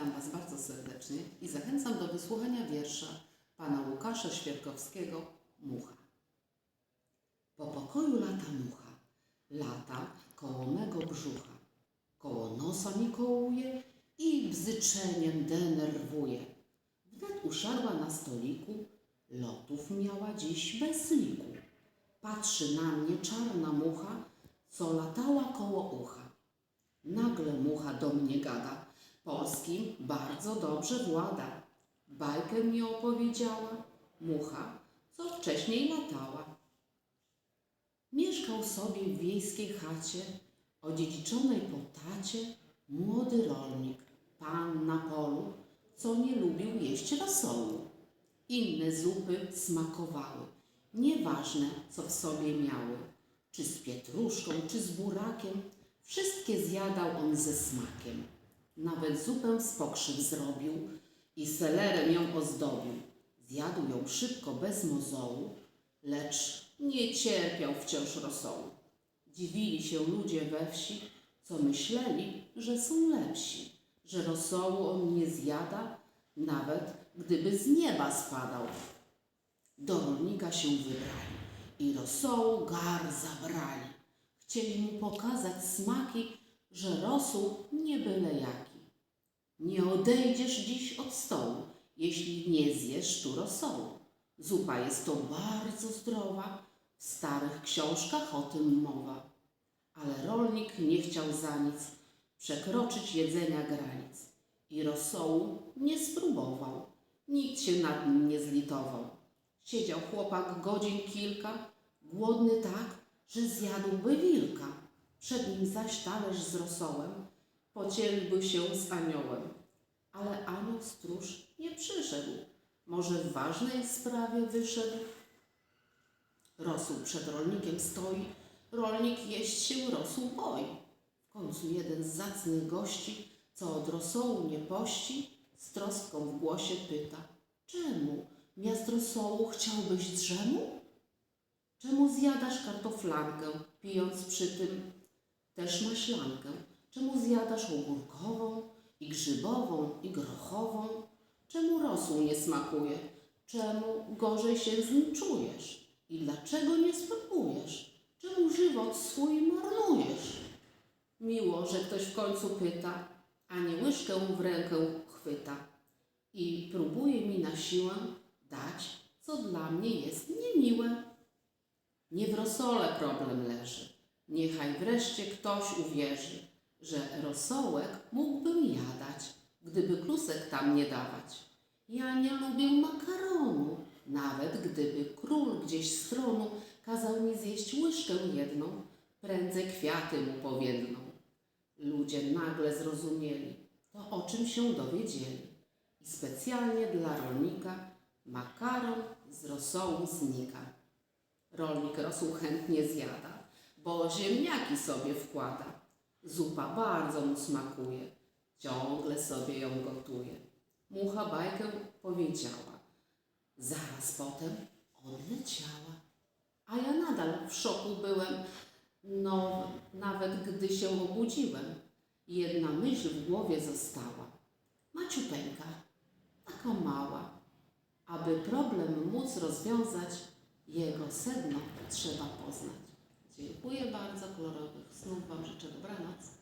Witam Was bardzo serdecznie i zachęcam do wysłuchania wiersza pana Łukasza Świerkowskiego Mucha. Po pokoju lata mucha, lata koło mego brzucha, koło nosa mi kołuje i bzyczeniem denerwuje. Wnet usiadła na stoliku, lotów miała dziś bez liku. Patrzy na mnie czarna mucha, co latała koło ucha. Nagle mucha do mnie gada, polskim bardzo dobrze włada. Bajkę mi opowiedziała, mucha, co wcześniej latała. Mieszkał sobie w wiejskiej chacie, odziedziczonej po tacie, młody rolnik, pan na polu, co nie lubił jeść rosołu. Inne zupy smakowały, nieważne co w sobie miały, czy z pietruszką, czy z burakiem, wszystkie zjadał on ze smakiem. Nawet zupę z pokrzyw zrobił i selerem ją ozdobił. Zjadł ją szybko, bez mozołu, lecz nie cierpiał wciąż rosołu. Dziwili się ludzie we wsi, co myśleli, że są lepsi, że rosołu on nie zjada, nawet gdyby z nieba spadał. Do rolnika się wybrali i rosołu gar zabrali. Chcieli mu pokazać smaki, że rosół nie byle. Nie odejdziesz dziś od stołu, jeśli nie zjesz tu rosołu. Zupa jest to bardzo zdrowa, w starych książkach o tym mowa. Ale rolnik nie chciał za nic przekroczyć jedzenia granic i rosołu nie spróbował. Nikt się nad nim nie zlitował. Siedział chłopak godzin kilka, głodny tak, że zjadłby wilka. Przed nim zaś talerz z rosołem, podzieliłby się z aniołem. Ale anioł stróż nie przyszedł. Może w ważnej sprawie wyszedł? Rosół przed rolnikiem stoi, rolnik jeść się rosół boi. W końcu jeden z zacnych gości, co od rosołu nie pości, z troską w głosie pyta, czemu miast rosołu chciałbyś drzemu? Czemu zjadasz kartoflankę, pijąc przy tym też maślankę? Czemu zjadasz ogórkową i grzybową i grochową? Czemu rosół nie smakuje? Czemu gorzej się z nim czujesz? I dlaczego nie spróbujesz? Czemu żywot swój marnujesz? Miło, że ktoś w końcu pyta, a nie łyżkę w rękę chwyta i próbuje mi na siłę dać, co dla mnie jest niemiłe. Nie w rosole problem leży. Niechaj wreszcie ktoś uwierzy, że rosołek mógłbym jadać, gdyby klusek tam nie dawać. Ja nie lubię makaronu, nawet gdyby król gdzieś z tronu kazał mi zjeść łyżkę jedną, prędzej kwiaty mu powiedną. Ludzie nagle zrozumieli to, o czym się dowiedzieli. I specjalnie dla rolnika makaron z rosołu znika. Rolnik rosół chętnie zjada, bo ziemniaki sobie wkłada. Zupa bardzo mu smakuje, ciągle sobie ją gotuje. Mucha bajkę powiedziała, zaraz potem odleciała. A ja nadal w szoku byłem, no nawet gdy się obudziłem. Jedna myśl w głowie została. Maciupeńka, taka mała, aby problem móc rozwiązać, jego sedno trzeba poznać. Dziękuję bardzo, kolorowych snów Wam życzę dobranoc.